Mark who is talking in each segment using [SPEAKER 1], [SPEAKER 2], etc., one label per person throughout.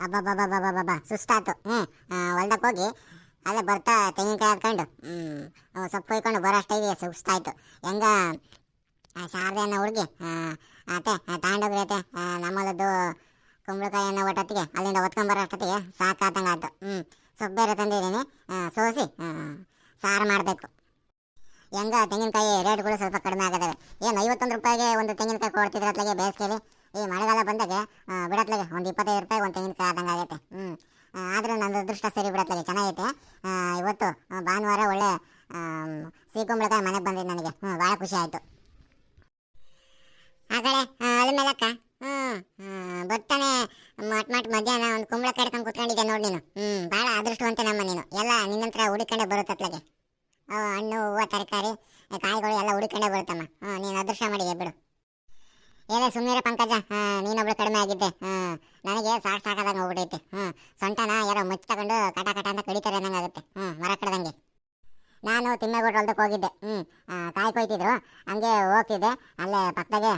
[SPEAKER 1] ಅಬ್ಬಬ್ಬಬ್ಬಬ್ಬಬ್ಬ. ಸುಸ್ತಾತು. ಹ್ಞೂ ಹೊಲ್ದಕ್ಕೆ ಹೋಗಿ ಅಲ್ಲೇ ಬರ್ತಾ ತೆಂಗಿನಕಾಯಿ ಹಾಕೊಂಡು ಹ್ಞೂ ಸೊಪ್ಪು ಕೊಯ್ಕೊಂಡು ಬರೋ ಅಷ್ಟೈದು ಸುಸ್ತಾಯ್ತು. ಹೆಂಗ? ಶಾರದೆ ಅನ್ನೋ ಹುಡುಗಿ ಅತ್ತೆ ತಗೊಂಡೋಗ್ರಿ ಅತ್ತೆ ನಮ್ಮಲ್ಲದ್ದು ಕುಂಬಳಕಾಯಿ ಅನ್ನೋ ಒಟ್ಟೊತ್ತಿಗೆ, ಅಲ್ಲಿಂದ ಹೊತ್ಕೊಂಬರೋ ಅಷ್ಟೊತ್ತಿಗೆ ಸಾಕಾತಂಗೆ ಆಯ್ತು ಹ್ಞೂ ಸೊಪ್ಪು ಬೇರೆ ತಂದಿದ್ದೀನಿ. ಸೋಸಿ ಸಾರು ಮಾಡಬೇಕು. ಹೆಂಗ? ತೆಂಗಿನಕಾಯಿ ರೇಟ್ಗಳು ಸ್ವಲ್ಪ ಕಡಿಮೆ ಆಗದವೆ. ಏನು ಐವತ್ತೊಂದು ರೂಪಾಯಿಗೆ ಒಂದು ತೆಂಗಿನಕಾಯಿ ಕೊಡ್ತಿದ್ರೆ ಅತ್ಲಾಗೆ ಬೇಸಿಗೆಲಿ? ಈ ಮಳೆಗಾಲ ಬಂದಾಗೆ ಬಿಡತ್ಲಿಗೆ, ಒಂದು ಇಪ್ಪತ್ತೈದು ರೂಪಾಯಿ ಒಂದು ತೆಂಗಿನಕಾಯಿ ಆದಂಗೆ ಆಗೈತೆ. ಹ್ಞೂ ಆದರೂ ನನ್ನ ಅದೃಷ್ಟ ಸರಿ ಬಿಡತ್ಲಾಗೆ, ಚೆನ್ನಾಗೈತೆ. ಇವತ್ತು ಭಾನುವಾರ ಒಳ್ಳೆ ಸಿಹಿ ಕುಂಬಳಕಾಯಿ ಮನೆಗೆ ಬಂದಿದ್ದು ನನಗೆ. ಹ್ಞೂ ಭಾಳ ಖುಷಿ ಆಯಿತು. ಆಗಲೇ ಅಲ್ಮೇಲಕ್ಕ ಮೇಲಕ್ಕ ಹ್ಞೂ ಬರ್ತಾನೆ. ಮಟ್ ಮಟ್, ಮಧ್ಯಾಹ್ನ ಒಂದು ಕುಂಬಳ ಕಡ್ಕೊಂಡು ಕುತ್ಕೊಂಡಿದ್ದೆ ನೋಡಿ ನೀನು. ಹ್ಞೂ ಭಾಳ ಅದೃಷ್ಟವಂತ ನಮ್ಮ ನೀನು. ಎಲ್ಲ ನಿನ್ನಂತರ ಹುಡುಕೊಂಡೇ ಬರುತ್ತತ್ಲಾಗೆ. ಹಣ್ಣು, ಹೂವು, ತರಕಾರಿ, ಕಾಯಿಗಳು ಎಲ್ಲ ಹುಡುಕೊಂಡೇ ಬರುತ್ತಮ್ಮ. ಹ್ಞೂ ನೀನು ಅದೃಷ್ಟ ಮಾಡಿದೆ ಬಿಡು. ಏನೇ ಸುಮ್ಮನೆ ಪಂಕಜ. ನೀನೊಬ್ಳು ಕಡಿಮೆ ಆಗಿದ್ದೆ. ನನಗೆ ಸಾಕು ಸಾಕಾದಂಗೆ ಹೋಗ್ಬಿಟ್ಟೈತೆ ಹ್ಞೂ ಸೊಂಟನ ಯಾರೋ ಮುಚ್ಚಿ ತಗೊಂಡು ಕಟ ಕಟ ಅಂತ ಕಡಿತಾರೆ ಅನ್ನಂಗೆ ಆಗುತ್ತೆ ಹ್ಞೂ ಮರ ಕಡ್ದಂಗೆ. ನಾನು ತಿಮ್ಮೇಗೌಡ ಹೊಲ್ದಕ್ಕೆ ಹೋಗಿದ್ದೆ. ಹ್ಞೂ ಕಾಯಿ ಕೊಯ್ತಿದ್ರು. ಹಂಗೆ ಹೋಗ್ತಿದ್ದೆ. ಅಲ್ಲೇ ಪಕ್ಕದಾಗೆ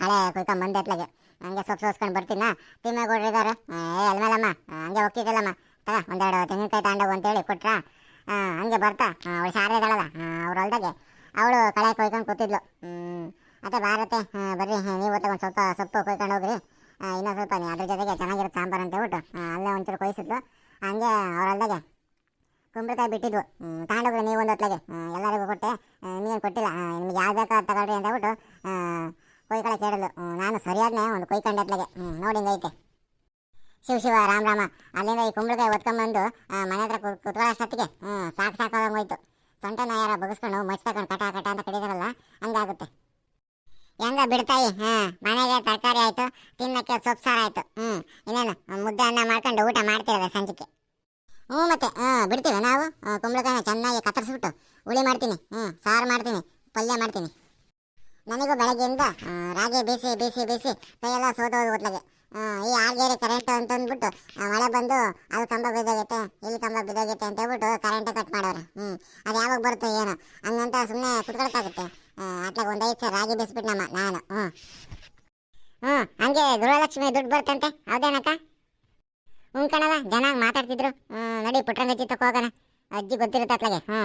[SPEAKER 1] ಕಳೆ ಕುಯ್ಕೊಂಡು ಬಂದೆ ಅತ್ಲಾಗೆ. ಹಂಗೆ ಸೊಪ್ಪು ಸೋಸ್ಕೊಂಡು ಬರ್ತೀನ ತಿಮ್ಮೇಗೌಡ್ರು ಇದ್ದಾರೆ ಏ ಅಲ್ಮೇಲಮ್ಮ ಆ, ಹಂಗೆ ಹೋಗ್ತಿದ್ದಲ್ಲಮ್ಮ ತಗ ಒಂದೆರಡು ತೆಂಗಿನಕಾಯಿ ತಗೊಂಡೋಗು ಅಂತೇಳಿ ಕೊಟ್ರಾ? ಹಂಗೆ ಬರ್ತಾ. ಅವಳು ಶಾರದೆ ಇದ್ದಾಳಲ್ಲ ಅವ್ರ ಹೊಲ್ದಾಗೆ. ಅವಳು ಕಳೆ ಕೊಯ್ಕೊಂಡು ಕೂತಿದ್ಲು. ಬಾರತ್ತೆ ಭಾರತೆ ಬರ್ರಿ. ನೀವು ಒಂದು ಸ್ವಲ್ಪ ಸೊಪ್ಪು ಕೊಯ್ಕೊಂಡು ಹೋಗ್ರಿ. ಇನ್ನೊಂದು ಇನ್ನೂ ಸ್ವಲ್ಪ ಅದ್ರ ಜೊತೆಗೆ ಚೆನ್ನಾಗಿರೋ ಸಾಂಬಾರು ಅಂತ ಹೇಳ್ಬಿಟ್ಟು. ಅಲ್ಲೇ ಒಂಚೂರು ಕೊಯ್ಸಿದ್ಲು. ಹಂಗೆ ಅವ್ರ ಕುಂಬಳಕಾಯಿ ಬಿಟ್ಟಿದ್ವು. ತಗೊಂಡೋಗ್ರಿ ನೀವು ಒಂದು ಹೊತ್ಲಾಗೆ. ಎಲ್ಲರಿಗೂ ಕೊಟ್ಟೆ ನೀವೇನು ಕೊಟ್ಟಿಲ್ಲ ಆ, ನಿಮ್ಗೆ ಯಾವ್ದು ಬೇಕಾ ಅದ್ ತಗೊಳ್ರಿ ಅಂತ ಹೇಳ್ಬಿಟ್ಟು ಆ, ಕೊಯ್ಕಳೆ ಕೇಳಿದ್ಲು ಹ್ಮ್, ನಾನು ಸರಿಯಾದ್ನೆ ಒಂದು ಕೊಯ್ಕೊಂಡೆ ಅತ್ಲಾಗೆ ಹ್ಞೂ ನೋಡಿ ಹಿಂಗೈತೆ ಶಿವ ಶಿವ ರಾಮ್ ರಾಮ ಅಲ್ಲಿಂದ ಈ ಕುಂಬಳಕಾಯಿ ಒತ್ಕೊಂಬಂದು ಆ, ಮನೆ ಹತ್ರ ಕುತ್- ಕುತ್ಕೊಳ್ಳೋ ಅಷ್ಟೊತ್ತಿಗೆ ಹ್ಞೂ ಸಾಕು ಸಾಕಾದಂಗೆ ಹೋಯ್ತು ಸೊಂಟನ ಯಾರ ಬಗಸ್ಕೊಂಡು ಮಚ್ಚ ತಗೊಂಡು ಕಟ ಕಟ ಅಂತ ಕಡಿದಾರಲ್ಲ ಹಂಗಾಗುತ್ತೆ ಹೆಂಗ ಬಿಡ್ತಾಯಿ ಹಾ ಮನೆಗೆ ತರಕಾರಿ ಆಯ್ತು, ತಿನ್ನಕ್ಕೆ ಸೊಪ್ಪು ಸಾರು ಆಯ್ತು. ಹ್ಮ್. ಇನ್ನೇನು, ಮುದ್ದೆ ಅನ್ನ ಮಾಡ್ಕೊಂಡು ಊಟ ಮಾಡ್ತಿರೋದ ಸಂಜೆಗೆ. ಹ್ಞೂ ಮತ್ತೆ, ಹಾಂ, ಬಿಡ್ತೀವಿ ನಾವು. ಕುಂಬಳಕಾಯಿನ ಚೆನ್ನಾಗಿ ಕತ್ತರಿಸ್ಬಿಟ್ಟು ಹುಳಿ ಮಾಡ್ತೀನಿ. ಹ್ಞೂ ಸಾರು ಮಾಡ್ತೀನಿ, ಪಲ್ಯ ಮಾಡ್ತೀನಿ. ನನಗೂ ಬೆಳಗ್ಗೆಯಿಂದ ರಾಗಿ ಬೀಸಿ ಬೀಸಿ ಬೀಸಿ ಕೈಯೆಲ್ಲ ಸೋತೋದು ಹೊತ್ಲಾಗೆ ಈ ಆರ್ಗೇರಿ ಕರೆಂಟ್ ಅಂತ ಅಂದ್ಬಿಟ್ಟು ಮಳೆ ಬಂದು ಅದು ಕಂಬ ಬಿದ್ದೋಗೈತೆ, ಇಲ್ಲಿ ಕಂಬ ಬಿದ್ದೋಗೈತೆ ಅಂತ ಹೇಳ್ಬಿಟ್ಟು ಕರೆಂಟ್ ಕಟ್ ಮಾಡೋರು. ಹ್ಞೂ ಅದು ಯಾವಾಗ ಬರುತ್ತೆ ಏನೋ. ಹಂಗಂತ ಸುಮ್ಮನೆ ಕುತ್ಕೊಳಕ್ಕಾಗುತ್ತೆ. ಅಟ್ಲಾಗ ಒಂದು ಐದು ಸಾವಿರ ರಾಗಿ ಬೀಸ್ಬಿಟ್ಟು ನಮ್ಮ ನಾನು ಹ್ಞೂ ಹ್ಞೂ ಹಂಗೆ ಗೃಹಲಕ್ಷ್ಮಿ ದುಡ್ಡು ಬರ್ತಂತೆ ಹೌದೇನಕ್ಕ? ಹ್ಞೂ ಕಣವ ಜನ ಮಾತಾಡ್ತಿದ್ರು. ಹ್ಞೂ ನಡಿ ಪುಟ್ರಂಗಜ್ಜಿ ತಕ್ಕ ಹೋಗೋಣ, ಅಜ್ಜಿ ಗೊತ್ತಿರುತ್ತೆ ಅತ್ಲಾಗೆ ಹ್ಞೂ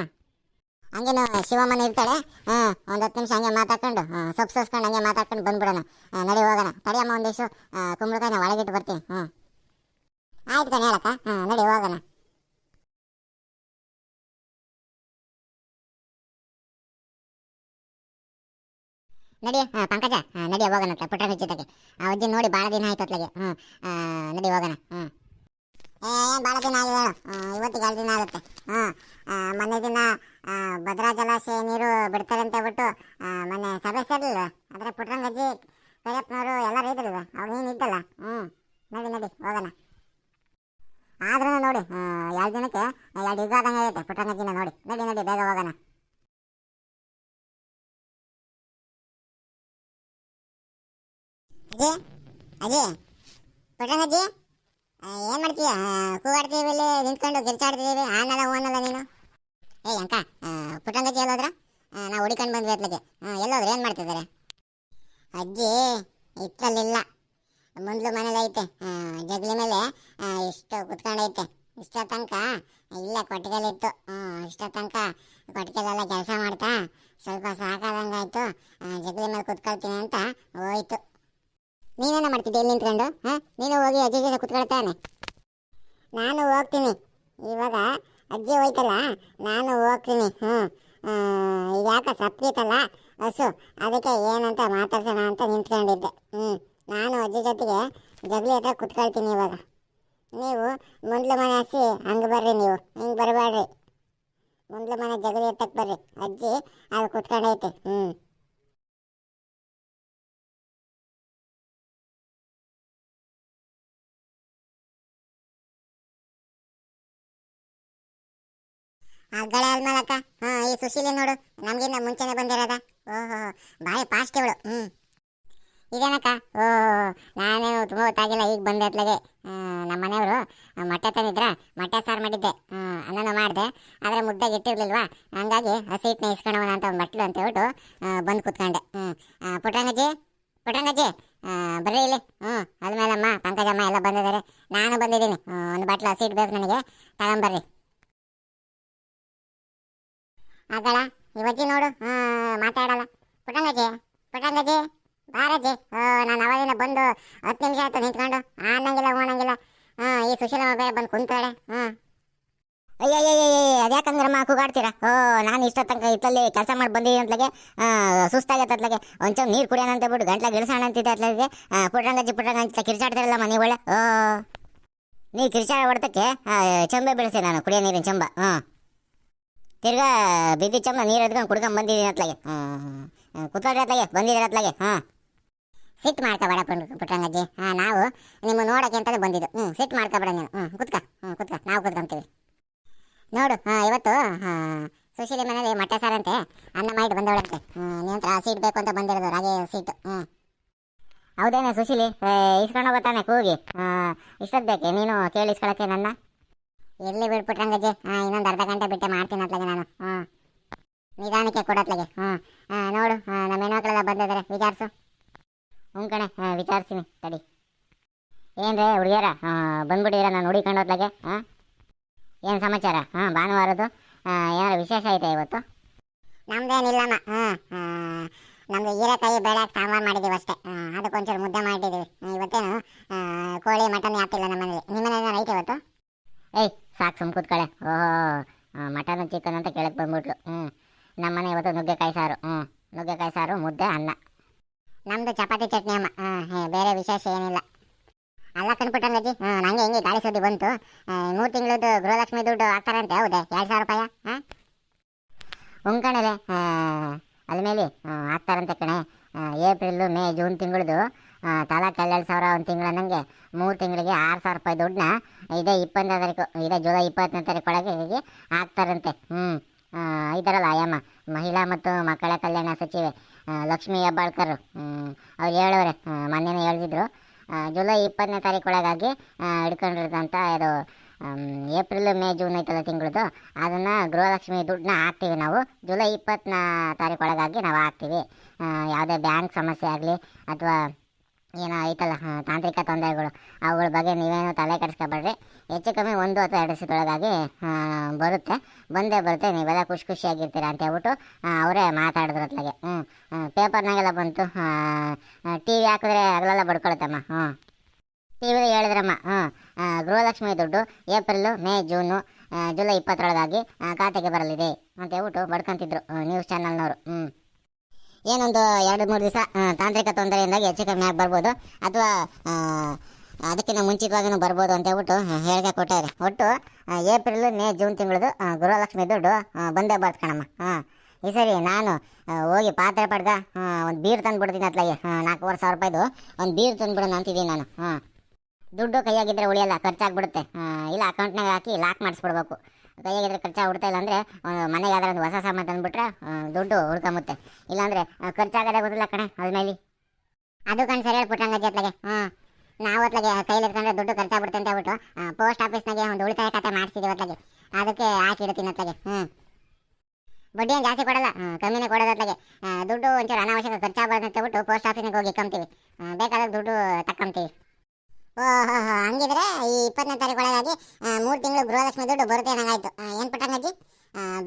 [SPEAKER 1] ಹಂಗೇನು ಶಿವಮ್ಮನ ಇರ್ತಾಳೆ ಹ್ಞೂ ಒಂದು ಹತ್ತು ನಿಮಿಷ ಹಂಗೆ ಮಾತಾಡ್ಕೊಂಡು ಹ್ಞೂ ಸೊಪ್ಪು ಸೋಸ್ಕೊಂಡು ಹಂಗೆ ಮಾತಾಡ್ಕೊಂಡು ಬಂದ್ಬಿಡೋಣ. ನಡಿ ಹೋಗೋಣ. ತಡಿಯಮ್ಮ ಒಂದಿಷ್ಟು ಕುಂಬಳಕಾಯಿನ ಒಳಗಿಟ್ಟು ಬರ್ತೀನಿ ಹ್ಞೂ ಆಯ್ತು ಕಣ ಹೇಳಕ್ಕ ಹಾಂ ನಡಿ ಹೋಗೋಣ. ನಡಿ ಪಂಕಜ ನಡಿ ಹೋಗೋಣ ಅತ್ಲ ಪುಟ್ರಂಗಜ್ಜಿ ತಗೆ ಆ, ಅಜ್ಜಿ ನೋಡಿ ಭಾಳ ದಿನ ಆಯ್ತು ಅತ್ಲಾಗೆ. ಹ್ಞೂ ನಡಿ ಹೋಗೋಣ ಹ್ಞೂ ಏ ಭಾಳ ದಿನ ಆಗಿದೆ ಇವತ್ತಿಗೆ ಎರಡು ದಿನ ಆಗುತ್ತೆ. ಹಾಂ ಮೊನ್ನೆ ದಿನ ಭದ್ರಾ ಜಲಾಶಯ ನೀರು ಬಿಡ್ತಾರೆ ಅಂತ ಹೇಳ್ಬಿಟ್ಟು ಮೊನ್ನೆ ಸಭೆ ಸೇರಲಿಲ್ಲ ಆದರೆ ಪುಟ್ರಂಗಜ್ಜಿ ಕರಿಯಪ್ಪನವರು ಎಲ್ಲರೂ ಇದ್ರಲ್ಲ ಅವ್ರು ನೀನು ಇದ್ದಲ್ಲ? ಹ್ಞೂ ನಡಿ ನಡಿ, ಹೋಗೋಣ. ಆದ್ರೂ ನೋಡಿ ಎರಡು ದಿನಕ್ಕೆ ಎರಡು ಇದಾದಂಗೆ ಐತೆ ಆಗೈತೆ ಪುಟ್ರಂಗಜ್ಜಿನ ನೋಡಿ. ನಡಿ ನಡಿ, ಬೇಗ ಹೋಗೋಣ. ಅಜ್ಜಿ ಪುಟ್ರಂಗಜ್ಜಿ ಏನ್ ಮಾಡ್ತೀಯ? ಕೂಗಾಡ್ತೀವಿ ಇಲ್ಲಿ, ನಿಂತ್ಕೊಂಡು ಗಿರ್ಚಾಡ್ತಿದ್ದೀವಿ ಆನಲ್ಲ ಓನಲ್ಲ ನೀನು? ಏ, ಅಂಕ ಪುಟ್ಟಂಗಜ್ಜಿ ಎಲ್ಲೋದ್ರ? ನಾವು ಹುಡಿಕೊಂಡು ಬಂದ್ವಿ ಅತ್ಲಗೆ ಎಲ್ಲೋದ್ರೆ, ಏನು ಮಾಡ್ತಿದ್ದಾರೆ? ಅಜ್ಜಿ, ಇತ್ತಲ್ಲಿಲ್ಲ. ಮೊದಲು ಮನೇಲಿ ಐತೆ. ಜಗ್ಲಿ ಮೇಲೆ ಇಷ್ಟು ಕುತ್ಕೊಂಡೈತೆ. ಇಷ್ಟ ತನಕ, ಇಲ್ಲೇ, ಕೊಟ್ಟಿಗೆಲಿತ್ತು. ಇಷ್ಟ ತನಕ ಕೊಟ್ಟಿಗೆಲೆಲ್ಲ ಕೆಲಸ ಮಾಡ್ತಾ, ಸ್ವಲ್ಪ ಸಾಕಾದಂಗಾಯ್ತು. ಜಗಲಿ ಮೇಲೆ ಕುತ್ಕೊಳ್ತೀನಿ ಅಂತ ಹೋಯ್ತು. ನೀನೇನ ಮಾಡ್ತಿದ್ದೆ ಇಲ್ಲಿ ನಿಂತ್ಕೊಂಡು? ಹಾಂ? ನೀನು ಹೋಗಿ ಅಜ್ಜಿ ಜೊತೆ ಕುತ್ಕೊಳ್ತಾನೆ ನಾನು ಹೋಗ್ತೀನಿ. ಇವಾಗ ಅಜ್ಜಿ ಹೋಯ್ತಲ್ಲ, ನಾನು ಹೋಗ್ತೀನಿ. ಹ್ಞೂ ಈಗ ಯಾಕೆ ಸಪ್ತಿತ್ತಲ್ಲ ಹಸು, ಅದಕ್ಕೆ ಏನಂತ ಮಾತಾಡ್ಸೋಣ ಅಂತ ನಿಂತ್ಕೊಂಡಿದ್ದೆ. ಹ್ಞೂ ನಾನು ಅಜ್ಜಿ ಜೊತೆಗೆ ಜಗಲಿ ಹತ್ರ ಕುತ್ಕೊಳ್ತೀನಿ ಇವಾಗ. ನೀವು ಮೊದಲು ಮನೆ ಹಸಿ ಹಂಗೆ ಬರ್ರಿ ನೀವು ಹಿಂಗೆ ಬರಬೇಡ್ರಿ ಮುಂದ್ಲು ಮನೆ ಜಗಲಿ ಎತ್ತಕ್ಕೆ ಬರ್ರಿ ಅಜ್ಜಿ ಅಲ್ಲಿ ಕುತ್ಕೊಂಡೈತೆ ಹ್ಞೂ ಗಳ ಅಲ್ಮಲಕ್ಕ ಹಾ ಈ ಸುಶೀಲಿ ನೋಡು ನಮ್ಗಿಂತ ಮುಂಚೆನೆ ಬಂದಿರೋದ. ಓಹೋ ಬಾಯಿ ಫಾಸ್ಟ್ ಇವಳು. ಹ್ಮ್. ಇದೇನಕ್ಕ? ಓ ನಾನೇ ತುಂಬ ಹೊತ್ತಾಗಿಲ್ಲ ಈಗ ಬಂದೆ ನಮ್ಮ ಮನೆಯವರು ಮೊಟ್ಟೆ ತಂದಿದ್ರ ಮೊಟ್ಟೆ ಸಾರು ಮಾಡಿದ್ದೆ. ಅನ್ನನ ಮಾಡಿದೆ. ಆದರೆ ಮುದ್ದಾಗಿ ಇಟ್ಟಿರ್ಲಿಲ್ವಾ? ಹಂಗಾಗಿ ಹಸಿ ಹಿಟ್ಟನ್ನ ಇಸ್ಕೊಳೋಣ ಅಂತ ಒಂದು ಬಟ್ಲು ಅಂತ ಹೇಳ್ಬಿಟ್ಟು ಬಂದು ಕೂತ್ಕೊಂಡೆ. ಹ್ಞೂ ಪುಟ್ಟಂಗಜ್ಜಿ ಆ, ಬರ್ರಿ ಇಲ್ಲಿ. ಹ್ಞೂ ಅದ್ಮೇಲಮ್ಮ ಪಂಕಜಮ್ಮ ಎಲ್ಲ ಬಂದಿದ್ದಾರೆ ನಾನು ಬಂದಿದ್ದೀನಿ. ಒಂದು ಒಂದು ಹಸಿ ಇಟ್ಟು ಬೇಕು ನನಗೆ. ತಗೊಂಬರ್ರಿ. ಆಗಲ್ಲ ಇವಜ್ಜಿ ನೋಡು. ಮಾತಾಡಲ್ಲ. ಪುಟ್ಟಂಗಜ್ಜಿ ಪುಟ್ಟಂಗಜ್ಜಿ, ಬಾರಜ್ಜಿ. ನಾನು ಅವಾಗಿನ ಬಂದು ಹತ್ತು ನಿಮಿಷ ಆಯ್ತು ನಿಂತ್ಕೊಂಡು. ಅನ್ನಂಗಿಲ್ಲ ಓಣಂಗಿಲ್ಲ ಈ ಸುಶೀಲಮ್ಮ ಬೇರೆ ಬಂದು ಕುಂತಾಳೆ ಹ್ಞೂ ಅಯ್ಯಯ್ಯಯ್ಯ ಅದ್ಯಾಕಂದ್ರಮ್ಮ ಕೂಗಾಡ್ತೀರಾ ಓ ನಾನು ಇಷ್ಟ ತನಕ ಇತ್ತಲ್ಲಿ ಕೆಲಸ ಮಾಡಿ ಬಂದಿದ್ದೀನಿ ಅಂತಲಾಗೆ ಸುಸ್ತಾಗತ್ತೆ ಅತ್ಲಾಗೆ ಒಂಚೂರು ನೀರು ಕುಡಿಯೋಣ ಅಂತ ಬಿಟ್ಟು ಗಂಟ್ಲಾಗ ಇಳಿಸೋಣ ಅಂತಿದ್ದೆ ಅತ್ಲಾಗೆ ಪುಟ್ರಂಗಜ್ಜಿ ಪುಟ್ರಂಗ ಅಂತ ಕಿರ್ಚಾಡ್ತಾರಲ್ಲ ಮನೆ ಒಳ್ಳೆ ಓ ನೀ ಕಿರ್ಚಾಡ ಹೊಡ್ತಕ್ಕೆ ಚಂಬೆ ಬೆಳೆಸಿ ನಾನು ಕುಡಿಯೋ ನೀರಿನ ಚಂಬ ಹ್ಞೂ ತಿರ್ಗಾ ಬಿದ್ದಿ ಚಮ್ಮ ನೀರು ಎದ್ಕೊಂಡು ಕುಡ್ಕೊಂಡ್ ಬಂದಿದ್ದೀನಿ ಅತ್ಲಾಗೆ. ಹ್ಞೂ ಕುತ್ಕೊಳ್ರಿ ಅತ್ಲಾಗೆ ಬಂದಿದ್ದೀರ ಅತ್ಲಾಗೆ, ಹಾಂ. ಸಿಟ್ಟು ಮಾಡ್ಕೋಬೇಡ ಪುಟ್ರಂಗಜ್ಜಿ ಹಾಂ, ನಾವು ನಿಮ್ಮ ನೋಡೋಕೆ ಅಂತಲೇ ಬಂದಿದ್ದು. ಹ್ಞೂ ಸಿಟ್ಟು ಮಾಡ್ಕೋಬೇಡ ನೀನು. ಹ್ಞೂ ಕುತ್ಕ ಹ್ಞೂ ಕುತ್ಕ, ನಾವು ಕುತ್ಕೊಂತೀವಿ. ನೋಡು, ಹಾಂ, ಇವತ್ತು, ಹಾಂ, ಸುಶೀಲಿ ಮನೇಲಿ ಮೊಟ್ಟೆ ಸಾರಂತೆ, ಅನ್ನ ಮಾಡಿ ಬಂದವಳಂತೆ. ಹ್ಞೂ ಸೀಟ್ ಬೇಕು ಅಂತ ಬಂದಿರೋದು ರಾಗಿ ಸೀಟ್ ಹ್ಞೂ ಹೌದೇನೆ ಸುಶೀಲಿ? ಇಸ್ಕೊಂಡು ಹೋಗ್ತಾನೆ ಕೂಗಿ. ಇಷ್ಟೊತ್ತು ಬೇಕೆ? ನೀನು ಕೇಳಿ ಇಸ್ಕೊಳಕ್ಕೆ ಎಲ್ಲಿ ಬಿಡ್ಬಿಟ್ರಂಗಜ್ಜಿ ಹಾಂ ಇನ್ನೊಂದು ಅರ್ಧ ಗಂಟೆ ಬಿಟ್ಟೆ ಮಾಡ್ತೀನಿ ಅತ್ಲಾಗೆ ನಾನು. ಹ್ಞೂ ನಿಧಾನಕ್ಕೆ ಕೊಡತ್ಲಾಗೆ ಹ್ಞೂ ಹಾಂ. ನೋಡು. ಹಾಂ ನಮ್ಮ ಹೆಣ್ಮಕ್ಳೆಲ್ಲ ಬಂದಿದ್ದಾರೆ ವಿಚಾರಿಸು. ಹ್ಞೂ ಕಣೆ. ಹಾಂ ವಿಚಾರಿಸ್ತೀನಿ. ತಡಿ. ಏನ್ರೇ ಹುಡುಗಿಯರ? ಬಂದ್ಬಿಟ್ಟಿದ್ದೀರಾ ನಾನು ಹುಡುಕೊಂಡು ಹೋದ್ಲಾಗೆ ಹಾಂ? ಏನು ಸಮಾಚಾರ? ಹಾಂ ಭಾನುವಾರದ್ದು? ಏನಾರು ವಿಶೇಷ ಐತೆ ಇವತ್ತು? ನಮ್ದೇನಿಲ್ಲಮ್ಮ ಹಾಂ ನಮ್ದು ಹೀರೆಕಾಯಿ ಬೇಳೆ ಸಾಂಬಾರು ಮಾಡಿದ್ದೀವಿ ಅಷ್ಟೇ. ಅದಕ್ಕೊಂಚೂರು ಮುದ್ದೆ ಮಾಡಿದ್ದೀವಿ ಇವತ್ತೇನು? ಕೋಳಿ ಮಟನ್ ಯಾಕಿಲ್ಲ ನಮ್ಮ ಮನೇಲಿ ನಿಮ್ಮ ಮನೇಲಿ ಐತೆ ಇವತ್ತು? ಏಯ್ ಸಾಕು ಸುಮ್ ಕೂತ್ಕಳೆ. ಓಹೋ ಮಟನ್ ಚಿಕನ್ ಅಂತ ಕೇಳಕ್ಕೆ ಬಂದ್ಬಿಟ್ಲು. ಹ್ಞೂ ನಮ್ಮ ಮನೆ ಇವತ್ತು ನುಗ್ಗೆಕಾಯಿ ಸಾರು. ಹ್ಞೂ ನುಗ್ಗೆಕಾಯಿ ಸಾರು, ಮುದ್ದೆ, ಅನ್ನ. ನಮ್ಮದು ಚಪಾತಿ ಚಟ್ನಿ ಅಮ್ಮ. ಬೇರೆ ವಿಶೇಷ ಏನಿಲ್ಲ. ಅಲ್ಲ ಕಣ್ಬಿಟ್ಟಂಗಜ್ಜಿ ಹ್ಞೂ ನಂಗೆ ಹೆಂಗೆ ಗಾಳಿ ಸುದ್ದಿ ಬಂತು. ಮೂರು ತಿಂಗಳದ್ದು ಗೃಹಲಕ್ಷ್ಮಿ ದುಡ್ಡು ಹಾಕ್ತಾರಂತೆ, ಹೌದೇ? ಎರಡು ಸಾವಿರ ರೂಪಾಯಿ? ಹಾಂ? ಉಂಕಣಲೆ. ಅದ್ಮೇಲೆ ಹಾಕ್ತಾರಂತೆ ಕಣೆ. ಏಪ್ರಿಲ್ ಮೇ, ಜೂನ್ ತಿಂಗಳದು ತಲಾಕ್ ಎರಡು ಸಾವಿರ ಒಂದು ತಿಂಗಳ ನನಗೆ ಮೂರು ತಿಂಗಳಿಗೆ ಆರು ಸಾವಿರ ರೂಪಾಯಿ ದುಡ್ಡನ್ನ ಇದೇ ಇಪ್ಪತ್ತನೇ ತಾರೀಕು, ಇದೇ ಜುಲೈ ಇಪ್ಪತ್ತನೇ ತಾರೀಕು ಒಳಗೆ ಹಾಕ್ತಾರಂತೆ. ಹ್ಞೂ ಇದಾರಲ್ಲ ಅಯ್ಯಮ್ಮ ಮಹಿಳಾ ಮತ್ತು ಮಕ್ಕಳ ಕಲ್ಯಾಣ ಸಚಿವೆ ಲಕ್ಷ್ಮೀ ಹೆಬ್ಬಾಳ್ಕರ್. ಅವ್ರು ಹೇಳೋರೆ ಮೊನ್ನೆನೇ ಹೇಳಿದ್ರು ಜುಲೈ ಇಪ್ಪತ್ತನೇ ತಾರೀಕು ಒಳಗಾಗಿ ಇದು ಏಪ್ರಿಲ್, ಮೇ, ಜೂನ್ ಐತಲ್ಲ ತಿಂಗಳದು. ಅದನ್ನು ಗೃಹಲಕ್ಷ್ಮಿ ದುಡ್ಡನ್ನ ಹಾಕ್ತೀವಿ ನಾವು. ಜುಲೈ ಇಪ್ಪತ್ತನ ತಾರೀಕು ಒಳಗಾಗಿ ನಾವು ಹಾಕ್ತೀವಿ. ಯಾವುದೇ ಬ್ಯಾಂಕ್ ಸಮಸ್ಯೆ ಆಗಲಿ, ಅಥವಾ ಏನೋ ಐತಲ್ಲ ತಾಂತ್ರಿಕ ತೊಂದರೆಗಳು. ಅವುಗಳ ಬಗ್ಗೆ ನೀವೇನು ತಲೆ ಕೆಡಿಸ್ಕೊಬೇಡ್ರಿ. ಹೆಚ್ಚು ಕಮ್ಮಿ ಒಂದು ಅಥವಾ ಎರಡು ದಿವಸದೊಳಗಾಗಿ ಬರುತ್ತೆ. ಬಂದೇ ಬರುತ್ತೆ, ನೀವೆಲ್ಲ ಖುಷಿ ಖುಷಿಯಾಗಿರ್ತೀರ ಅಂತ ಹೇಳ್ಬಿಟ್ಟು ಅವರೇ ಮಾತಾಡಿದ್ರು ಅತ್ಲಾಗೆ ಹ್ಞೂ ಪೇಪರ್ನಾಗೆಲ್ಲ ಬಂತು ಟಿ ವಿ ಹಾಕಿದ್ರೆ ಅಗಲೆಲ್ಲ ಬಡ್ಕೊಳುತ್ತಮ್ಮ ಹ್ಞೂ ಟಿ ವಿಲಿ ಹೇಳಿದ್ರಮ್ಮ ಹ್ಞೂ ಗೃಹಲಕ್ಷ್ಮಿ ದುಡ್ಡು ಏಪ್ರಿಲು ಮೇ, ಜೂನು ಜುಲೈ ಇಪ್ಪತ್ತರೊಳಗಾಗಿ ಖಾತೆಗೆ ಬರಲಿದೆ ಅಂತ ಹೇಳ್ಬಿಟ್ಟು ಬಡ್ಕೊಂತಿದ್ರು ನ್ಯೂಸ್ ಚಾನಲ್ನವರು ಹ್ಞೂ ಏನೊಂದು ಎರಡು ಮೂರು ದಿವಸ ತಾಂತ್ರಿಕ ತೊಂದರೆಯಿಂದಾಗಿ ಹೆಚ್ಚು ಕಮ್ಮಿ ಆಗಿ ಬರ್ಬೋದು. ಅಥವಾ ಅದಕ್ಕಿಂತ ಮುಂಚಿತವಾಗಿನೂ ಬರ್ಬೋದು ಅಂತ ಹೇಳ್ಬಿಟ್ಟು ಹೇಳಿಕೆ ಕೊಟ್ಟಾರೆ. ಒಟ್ಟು ಏಪ್ರಿಲ್, ಮೇ, ಜೂನ್ ತಿಂಗಳದು ಗೃಹಲಕ್ಷ್ಮಿ ದುಡ್ಡು ಬಂದೇ ಬರ್ತ್ ಕಣಮ್ಮ. ಈ ಸರಿ ನಾನು ಹೋಗಿ ಪಾತ್ರೆ ಪಡ್ಗ ಒಂದು ಬೀರ್ ತಂದುಬಿಡ್ತೀನಿ ಅತ್ಲಾಗೆ. ನಾಲ್ಕೂವರೆ ಸಾವಿರ ರೂಪಾಯಿದು ಒಂದು ಬೀರ್ ತಂದುಬಿಡೋಣ ಅಂತಿದ್ದೀನಿ ನಾನು. ಹಾಂ ದುಡ್ಡು ಕೈಯಾಗಿದ್ದರೆ ಉಳಿಯಲ್ಲ, ಖರ್ಚಾಗ್ಬಿಡುತ್ತೆ. ಇಲ್ಲ ಅಕೌಂಟ್ನಾಗ ಹಾಕಿ ಲಾಕ್ ಮಾಡಿಸ್ಬಿಡ್ಬೇಕು. ಕೈಯಾಗಿದ್ರೆ ಖರ್ಚಾಗ್ಬಿಡ್ತಾ ಇಲ್ಲ ಅಂದರೆ ಮನೆಗೆ ಯಾವ್ದಾರ ಒಂದು ಹೊಸ ಸಾಮಾನು ತಂದ್ಬಿಟ್ರೆ ದುಡ್ಡು ಹುಡ್ಕೊಂಬುತ್ತೆ. ಇಲ್ಲಾಂದರೆ ಖರ್ಚಾಗದೆ ಗೊತ್ತಿಲ್ಲ ಕಣೆ ಅದ್ಮೇಲೆ ಅದು ಕಣ್ ಸರಿ ಹೇಳ್ಬಿಟ್ಟಂಗಜ್ಜಿ ಅತ್ಲಾಗೆ. ಹ್ಞೂ ನಾವು ಅತ್ಲಾಗೆ ಕೈಲಿ ಇಟ್ಕೊಂಡ್ರೆ ದುಡ್ಡು ಖರ್ಚಾಗ್ಬಿಡುತ್ತೆ ಅಂತ ಹೇಳ್ಬಿಟ್ಟು ಪೋಸ್ಟ್ ಆಫೀಸ್ನಾಗೆ ಒಂದು ಉಳಿತಾಯ ಖಾತೆ ಮಾಡಿಸಿದ್ದೀವಿ ಅತ್ಲಾಗೆ. ಅದಕ್ಕೆ ಹಾಕಿಡ್ತೀನಿ ಅತ್ಲಾಗೆ. ಹ್ಞೂ ಬಡ್ಡಿ ಏನು ಜಾಸ್ತಿ ಕೊಡಲ್ಲ ಕಮ್ಮಿನೇ ಕೊಡೋದು ಅತ್ಲಾಗೆ. ಆ, ದುಡ್ಡು ಒಂಚೂರು ಅನಾವಶ್ಯಕ ಖರ್ಚಾಗಬಾರ್ದು ಅಂತ ಹೇಳ್ಬಿಟ್ಟು ಪೋಸ್ಟ್ ಆಫೀಸ್ನಾಗೆ ಹೋಗಿ ಇಕ್ಕಂತೀವಿ. ಬೇಕಾದಾಗ ದುಡ್ಡು ತಕ್ಕಂತೀವಿ. ಹಂಗಿದ್ರೆ ಈ ಇಪ್ಪತ್ತನೇ ತಾರೀಕು ಒಳಗಾಗಿ ಮೂರು ತಿಂಗಳು ಗೃಹಲಕ್ಷ್ಮಿ ದುಡ್ಡು ಬರುತ್ತೆ ಅನ್ನಂಗಾಯ್ತು. ಏನು ಪಟ್ಟಂಗಜ್ಜಿ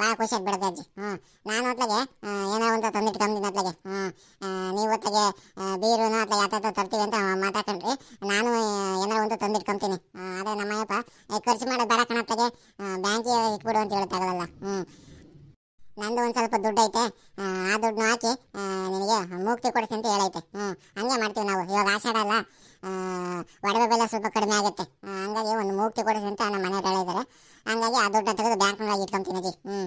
[SPEAKER 1] ಭಾಳ ಖುಷಿ ಆಗ್ಬಿಡುತ್ತೆ ಅಜ್ಜಿ. ಹ್ಞೂ ನಾನು ಹೊತ್ಲಾಗೆ ಏನೋ ಒಂದು ತಂದಿಟ್ಟು ಕಮ್ಮಿನ ಹೊತ್ಲಾಗೆ ಹ್ಞೂ ನೀವು ಹೊತ್ಲಾಗೆ ಬೀರುನ ಅತ್ಲಾಗೆ ಆತ ತರ್ತೀವಿ ಅಂತ ಮಾತಾಡ್ಕೊಂಡ್ರಿ. ನಾನು ಏನೋ ಒಂದು ತಂದಿಟ್ಕೊಂತೀನಿ ಆದರೆ ನಮ್ಮ ಅಯ್ಯಪ್ಪ ಖರ್ಚು ಮಾಡೋದು ಬೇಡ ಕಣತ್ತಾಗೆ ಬ್ಯಾಂಕಿಗೆ ಇಟ್ಬಿಡು ಅಂತ ಹೇಳ್ತಾಗಲ್ಲ ಹ್ಞೂ ನಂದು ಒಂದು ಸ್ವಲ್ಪ ದುಡ್ಡು ಐತೆ. ಆ, ದುಡ್ಡು ದುಡ್ಡನ್ನ ಹಾಕಿ ನಿನಗೆ ಮುಕ್ತಿ ಕೊಡಿಸಿ ಅಂತ ಹೇಳೈತೆ. ಹ್ಞೂ ಹಂಗೆ ಮಾಡ್ತೀವಿ ನಾವು. ಇವಾಗ ಆಷಾಢ ಅಲ್ಲ. ಒಡವೆ ಸ್ವಲ್ಪ ಕಡಿಮೆ ಆಗುತ್ತೆ. ಹಂಗಾಗಿ ಒಂದು ಮೂರ್ತಿ ಕೊಡಿಸಿ ಅಂತ ನಮ್ಮ ಮನೆಯವ್ರು ಹೇಳಿದ್ದಾರೆ. ಹಂಗಾಗಿ ಆ ದುಡ್ಡು ತೆಗೆದು ಬ್ಯಾಂಕ್ನೊಳಗೆ ಇಟ್ಕೊಂತೀನಿ ಜಿ ಹ್ಞೂ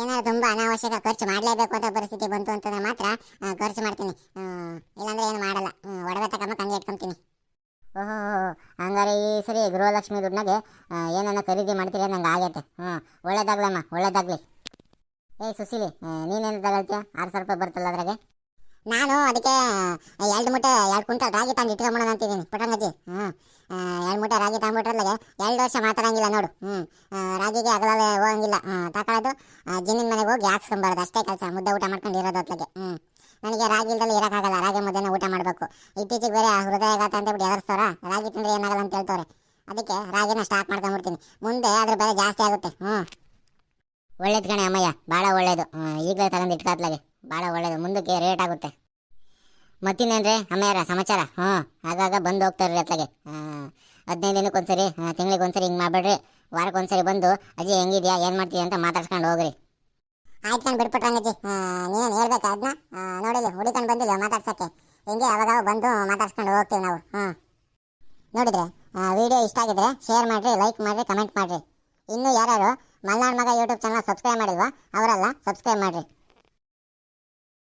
[SPEAKER 1] ಏನಾದ್ರು ತುಂಬ ಅನಾವಶ್ಯಕ ಖರ್ಚು ಮಾಡಲೇಬೇಕು ಅಂತ ಪರಿಸ್ಥಿತಿ ಬಂತು ಅಂತಂದ್ರೆ ಮಾತ್ರ ಖರ್ಚು ಮಾಡ್ತೀನಿ. ಇಲ್ಲಾಂದ್ರೆ ಏನು ಮಾಡಲ್ಲ. ಒಡವೆ ತಗೊಂಬ ಹಂಗೆ ಇಟ್ಕೊಂತೀನಿ. ಓಹೋ, ಹಂಗಾರೆ ಈ ಸರಿ ಗೃಹಲಕ್ಷ್ಮಿ ದುಡ್ಡಿನಾಗೆ ಏನನ್ನ ಖರೀದಿ ಮಾಡ್ತೀರಿ ನಂಗೆ ಆಗೈತೆ ಹ್ಞೂ ಒಳ್ಳೇದಾಗ್ಲಮ್ಮ, ಒಳ್ಳೇದಾಗ್ಲಿ. ಏಯ್ ಸುಶೀಲಿ ನೀನೇನು ತಗೊಳ್ತೀಯ? ಆರು ಸಾವಿರ ರೂಪಾಯಿ ಬರ್ತಲ್ಲ ಅದ್ರಾಗೆ. ನಾನು ಅದಕ್ಕೆ ಎರಡು ಮೂಟೆ, ಎರಡು ಕುಂಟಲ್ ರಾಗಿ ತಂದು ಇಟ್ಕೊಂಬೋಣ ಅಂತಿದ್ದೀನಿ. ಪುಟ್ಟಂಗಜ್ಜಿ ಹ್ಞೂ ಎರಡು ಮೂಟೆ ರಾಗಿ ತಗೊಂಬಿಟ್ರಲ್ಲಾಗೆ ಎರಡು ವರ್ಷ ಮಾತಾಡಂಗಿಲ್ಲ ನೋಡು. ಹ್ಞೂ ರಾಗಿಗೆ ಅಗಲೇ ಹೋಗಂಗಿಲ್ಲ. ತಗೊಳ್ಳೋದು ಜಿನ್ನಿನ ಮನೆಗೆ ಹೋಗಿ ಹಾಕ್ಸ್ಕೊಂಬಾರ್ದು ಅಷ್ಟೇ ಕೆಲಸ, ಮುದ್ದೆ ಊಟ ಮಾಡ್ಕೊಂಡು ಇರೋದು ಹೊತ್ತಿಗೆ ಹ್ಞೂ ನನಗೆ ರಾಗಿ ಇಲ್ದಲ್ಲಿ ಇರೋಕ್ಕಾಗಲ್ಲ. ರಾಗಿ ಮುದ್ದೆನ ಊಟ ಮಾಡಬೇಕು. ಇತ್ತೀಚೆಗೆ ಬೇರೆ ಅಂತ ಬಿಟ್ಟು ಎದರ್ಸ್ತಾರ ರಾಗಿ ತಿಂದರೆ ಏನಾಗಲ್ಲ ಅಂತ ಹೇಳ್ತವ್ರೆ. ಅದಕ್ಕೆ ರಾಗಿನ ಸ್ಟಾಪ್ ಮಾಡ್ಕೊಂಬಿಡ್ತೀನಿ. ಮುಂದೆ ಅದ್ರ ಬೆಲೆ ಜಾಸ್ತಿ ಆಗುತ್ತೆ. ಹ್ಞೂ ಒಳ್ಳೇದು ಕಣೆ ಅಮ್ಮಯ್ಯ. ಭಾಳ ಒಳ್ಳೇದು. ಈಗಲೇ ತಗೊಂಡು ಇಟ್ಕಾತ್ಲಾಗೆ ಭಾಳ ಒಳ್ಳೇದು. ಮುಂದಕ್ಕೆ ರೇಟ್ ಆಗುತ್ತೆ. ಮತ್ತಿನ್ನೇನ್ರಿ? ಅಮ್ಮಯ್ಯರ ಸಮಾಚಾರ? ಹ್ಞೂ. ಆಗಾಗ ಬಂದು ಹೋಗ್ತಾರ್ರಿ ಅತ್ಲಾಗೆ. ಹದಿನೈದು ದಿನಕ್ಕೆ ಒಂದ್ಸರಿ ತಿಂಗಳಿಗೆ ಒಂದ್ಸರಿ ಹಿಂಗೆ ಮಾಡಬೇಡ್ರಿ. ವಾರಕ್ಕೆ ಒಂದ್ಸರಿ ಬಂದು, ಅಜ್ಜಿ ಹೆಂಗಿದೆಯಾ, ಏನು ಮಾಡ್ತೀಯ ಅಂತ ಮಾತಾಡ್ಸ್ಕೊಂಡು ಹೋಗ್ರಿ. ಆಯ್ತು ನಾನು ಬಿಟ್ಬಿಟ್ರಂಗಜ್ಜಿ ನೀನು ಹೇಳ್ಬೇಕು ಅದನ್ನ ನೋಡಿಲ್ಲ ಹುಡುಕೊಂಡು ಬಂದಿಲ್ಲ ಮಾತಾಡ್ಸೋಕ್ಕೆ? ಹಿಂಗೆ ಅವಾಗ ಬಂದು ಮಾತಾಡ್ಸ್ಕೊಂಡು ಹೋಗ್ತೀವಿ ನಾವು. ಹ್ಞೂ. ನೋಡಿದ್ರೆ ವಿಡಿಯೋ ಇಷ್ಟ ಆಗಿದ್ರೆ ಶೇರ್ ಮಾಡಿರಿ, ಲೈಕ್ ಮಾಡಿರಿ, ಕಮೆಂಟ್ ಮಾಡಿರಿ. ಇನ್ನೂ ಯಾರ್ಯಾರು ಮಲ್ನಾಡ್ ಮಗ ಯೂಟ್ಯೂಬ್ ಚಾನಲ್ ಸಬ್ಸ್ಕ್ರೈಬ್ ಮಾಡಿಲ್ವಾ, ಅವರೆಲ್ಲ ಸಬ್ಸ್ಕ್ರೈಬ್ ಮಾಡಿರಿ.